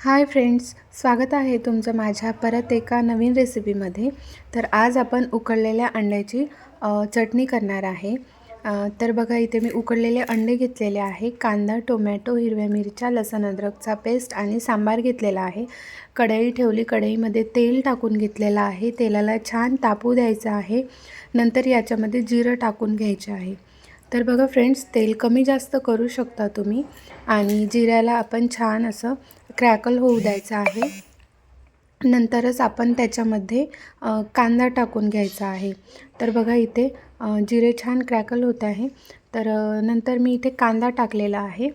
Hi friends स्वागत आहे तुमचं माझ्या परत एका नवीन रेसिपीमध्ये. तर आज आपण उकडलेल्या अंड्याची चटणी करणार आहे. तर बघा इथे मी उकडलेले अंडे घेतलेले आहे. कांदा टोमॅटो हिरव्या मिरच्या लसण अद्रकचा पेस्ट आणि सांबार घेतलेला आहे. कढई ठेवली कढईमध्ये तेल टाकून घेतलेलं आहे. तेलाला छान तापू द्यायचं आहे. नंतर याच्यामध्ये जिरं टाकून घ्यायचे आहे. तर बघा फ्रेंड्स तेल कमी जास्त करू शकता तुम्ही आणि जिऱ्याला आपण छान असं क्रॅकल होऊ द्यायचा आहे. नंतरच आपण त्याच्यामध्ये कांदा टाकून घ्यायचा आहे. तर बघा इथे जिरे छान क्रॅकल होत आहे. तर नंतर मी इथे कांदा टाकलेला आहे.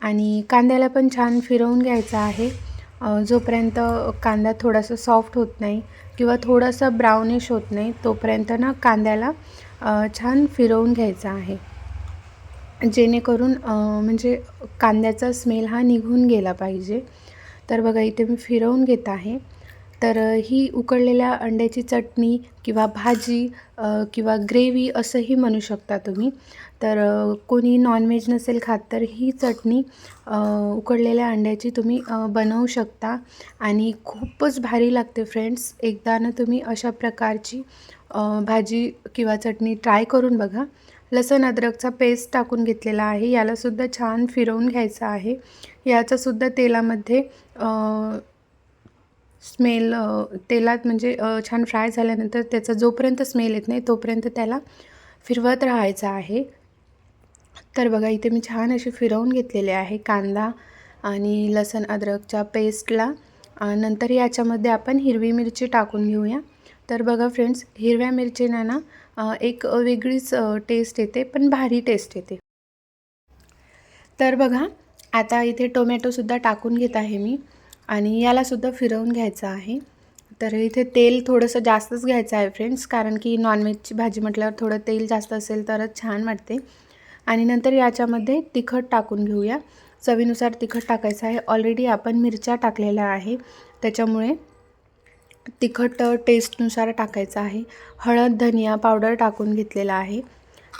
आणि कांद्याला पण छान फिरवून घ्यायचा आहे. जोपर्यंत कांदा थोडासा सॉफ्ट होत नाही किंवा थोडासा ब्राउनिश होत नाही तोपर्यंत ना कांद्याला छान फिरवून घ्यायचा आहे. जेणेकरून म्हणजे कांद्याचा स्मेल हा निघून गेला पाहिजे. तर बघा इथे मी फिरवून घेत आहे. तर ही उकडलेल्या अंड्याची चटणी किंवा भाजी किंवा ग्रेव्ही असंही म्हणू शकता तुम्ही. तर कोणी नॉनव्हेज नसेल खात तर ही चटणी उकडलेल्या अंड्याची तुम्ही बनवू शकता. आणि खूपच भारी लागते फ्रेंड्स एकदा ना तुम्ही अशा प्रकारची भाजी किंवा चटणी ट्राय करून बघा. लसण अद्रकचा पेस्ट टाकून घेतलेला आहे. यालासुद्धा छान फिरवून घ्यायचं आहे. याचासुद्धा तेलामध्ये स्मेल तेलात म्हणजे छान फ्राय झाल्यानंतर त्याचा जोपर्यंत स्मेल येत नाही तोपर्यंत त्याला फिरवत राहायचं आहे. तर बघा इथे मी छान असे फिरवून घेतलेले आहे. कांदा आणि लसण अद्रकच्या पेस्टला. नंतर याच्यामध्ये आपण हिरवी मिरची टाकून घेऊया. तर बघा फ्रेंड्स हिरव्या मिरचीनं ना एक वेगळीच टेस्ट येते पण भारी टेस्ट येते. तर बघा आता इथे टोमॅटोसुद्धा टाकून घेत आहे मी आणि यालासुद्धा फिरवून घ्यायचं आहे. तर इथे तेल थोडंसं जास्तच घ्यायचं आहे फ्रेंड्स कारण की नॉनव्हेजची भाजी म्हटल्यावर थोडं तेल जास्त असेल तरच छान वाटते. आणि नंतर याच्यामध्ये तिखट टाकून घेऊया. चवीनुसार तिखट टाकायचं आहे. ऑलरेडी आपण मिरच्या टाकलेल्या आहे. त्याच्यामुळे तिखट टेस्टनुसार टाकायचं आहे. हळद धनिया पावडर टाकून घेतलेला आहे.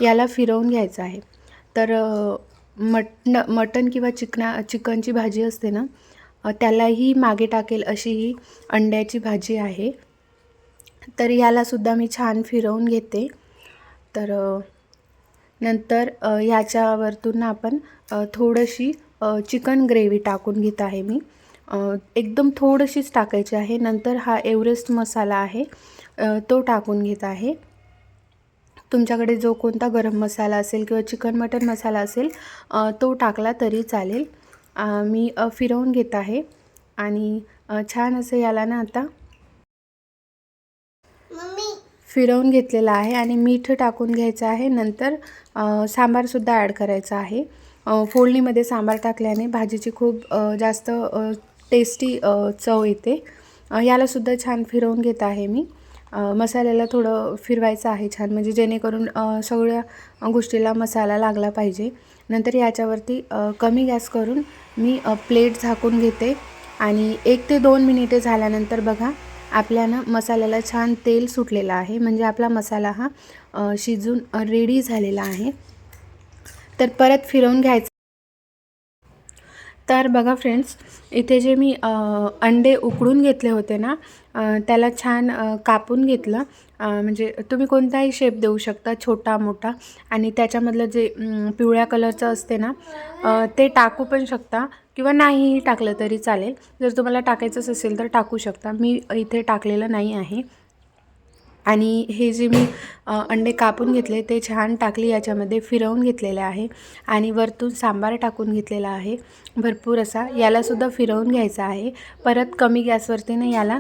याला फिरवून घ्यायचं आहे. तर मटन मटन किंवा चिकना चिकनची भाजी असते ना त्यालाही मागे टाकेल अशी ही अंड्याची भाजी आहे. तर यालासुद्धा मी छान फिरवून घेते. तर नंतर ह्याच्यावरतून आपण थोडीशी चिकन ग्रेव्ही टाकून घेत आहे मी. एकदम थोडीशीच टाकायची आहे. नंतर हा एव्हरेस्ट मसाला आहे. तो टाकून घेत आहे. तुमच्याकडे जो कोणता गरम मसाला असेल किंवा चिकन मटन मसाला असेल तो टाकला तरी चालेल. मी फिरवून घेत आहे. आणि छान असं याला ना आता फिरवून घेतलेला आहे आणि मीठ टाकून घ्यायचं आहे. नंतर सांबारसुद्धा ॲड करायचा आहे. फोडणीमध्ये सांबार टाकल्याने भाजीची खूप जास्त टेस्टी चव येते. यालासुद्धा छान फिरवून घेत आहे मी. मसाल्याला थोडं फिरवायचं आहे छान म्हणजे जेणेकरून सगळ्या गोष्टीला मसाला लागला पाहिजे. नंतर याच्यावरती कमी गॅस करून मी प्लेट झाकून घेते. आणि एक ते दोन मिनिटे झाल्यानंतर बघा आपल्यानं मसाल्याला छान तेल सुटलेलं आहे. म्हणजे आपला मसाला हा शिजून रेडी झालेला आहे. तर परत फिरवून घ्यायचं तर बघा फ्रेंड्स इथे जे मी अंडे उकडून घेतले होते ना त्याला छान कापून घेतलं. म्हणजे तुम्ही कोणताही शेप देऊ शकता छोटा मोठा. आणि त्याच्यामधलं जे पिवळ्या कलरचं असते ना ते टाकू पण शकता. किंवा नाहीही टाकलं तरी चालेल. जर तुम्हाला टाकायचंच असेल तर टाकू शकता. मी इथे टाकलेलं नाही आहे. आणि हे जे मी अंडे कापून घेतले ते छान टाकली याच्यामध्ये फिरवून घेतलेले आहे आणि वरतून सांबार टाकून घेतलेला आहे. भरपूर असा यालासुद्धा फिरवून घ्यायचा आहे. परत कमी गॅसवरतीनं याला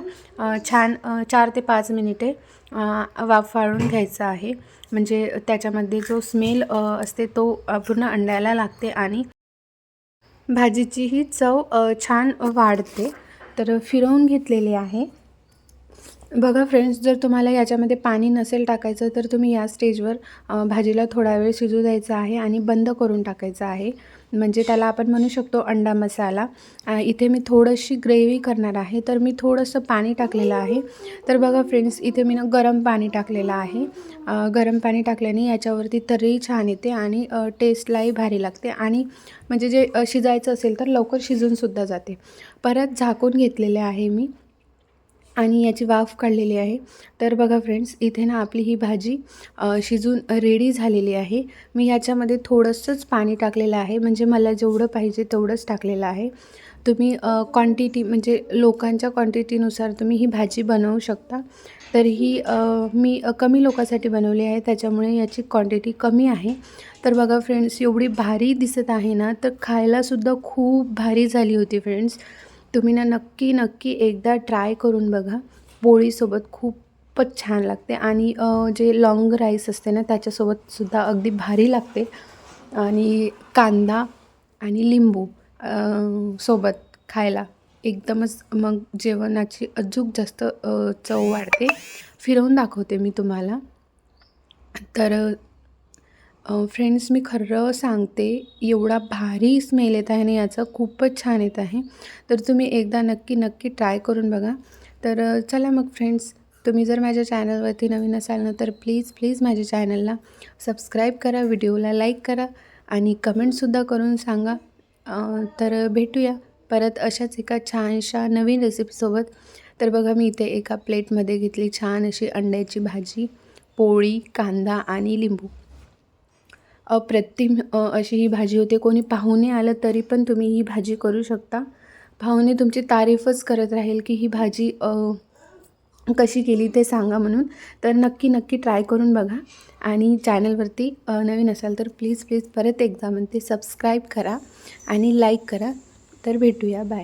छान चार ते पाच मिनिटे वाफाळून घ्यायचा आहे. म्हणजे त्याच्यामध्ये जो स्मेल असते तो पूर्ण अंड्याला लागते आणि भाजीचीही चव छान वाढते. तर फिरवून घेतलेली आहे. बघा फ्रेंड्स जर तुम्हाला याच्यामध्ये पाणी नसेल टाकायचं तर तुम्ही या स्टेजवर भाजीला थोडा वेळ शिजू द्यायचा आहे आणि बंद करून टाकायचं आहे. म्हणजे त्याला आपण म्हणू शकतो अंडा मसाला. इथे मी थोडीशी ग्रेव्ही करणार आहे तर मी थोडंसं पाणी टाकलेलं आहे. तर बघा फ्रेंड्स इथे मी ना गरम पाणी टाकलेलं आहे. गरम पाणी टाकल्याने याच्यावरती तर्री छान येते आणि टेस्टलाही भारी लागते आणि म्हणजे जे शिजायचं असेल तर लवकर शिजूनसुद्धा जाते. परत झाकून घेतलेले आहे मी. आणि याची वाफ काढलेली आहे. तर बघा फ्रेंड्स इथे ना आपली ही भाजी शिजून रेडी झालेली आहे. मी याच्यामध्ये थोडंसंच पाणी टाकलेलं आहे. म्हणजे मला जेवढं पाहिजे तेवढंच टाकलेलं आहे. तुम्ही क्वांटिटी म्हणजे लोकांच्या क्वांटिटीनुसार तुम्ही ही भाजी बनवू शकता. तर ही मी कमी लोकांसाठी बनवली आहे. त्याच्यामुळे याची क्वांटिटी कमी आहे. तर बघा फ्रेंड्स एवढी भारी दिसत आहे ना तर खायलासुद्धा खूप भारी झाली होती फ्रेंड्स तुम्ही ना नक्की नक्की एकदा ट्राय करून बघा. पोळीसोबत खूपच छान लागते आणि जे लाँग राईस असते ना त्याच्यासोबतसुद्धा अगदी भारी लागते. आणि कांदा आणि लिंबू सोबत खायला एकदमच मग जेवणाची अजूक जास्त चव वाढते. फिरवून दाखवते मी तुम्हाला. तर फ्रेंड्स मी खरं सांगते एवढा भारी स्मेल येत आहे आणि याचा खूपच छान येत आहे. तर तुम्ही एकदा नक्की नक्की ट्राय करून बघा. तर चला मग फ्रेंड्स तुम्ही जर माझ्या चॅनलवरती नवीन असाल ना तर प्लीज प्लीज माझ्या चॅनलला सबस्क्राईब करा व्हिडिओला लाईक करा आणि कमेंटसुद्धा करून सांगा. तर भेटूया परत अशाच एका छानशा नवीन रेसिपीसोबत तर बघा मी इथे एका प्लेटमध्ये घेतली छान अशी अंड्याची भाजी पोळी कांदा आणि लिंबू. अप्रतिम अशी ही भाजी होते. कोणी पाहुणे आलं तरी पण तुम्ही ही भाजी करू शकता. पाहुणे तुमची तारीफच करत राहील की ही भाजी कशी केली ते सांगा म्हणून. तर नक्की नक्की ट्राय करून बघा. आणि चॅनलवरती नवीन असाल तर प्लीज प्लीज परत एकदा म्हणते सबस्क्राईब करा आणि लाईक करा. तर भेटूया. बाय.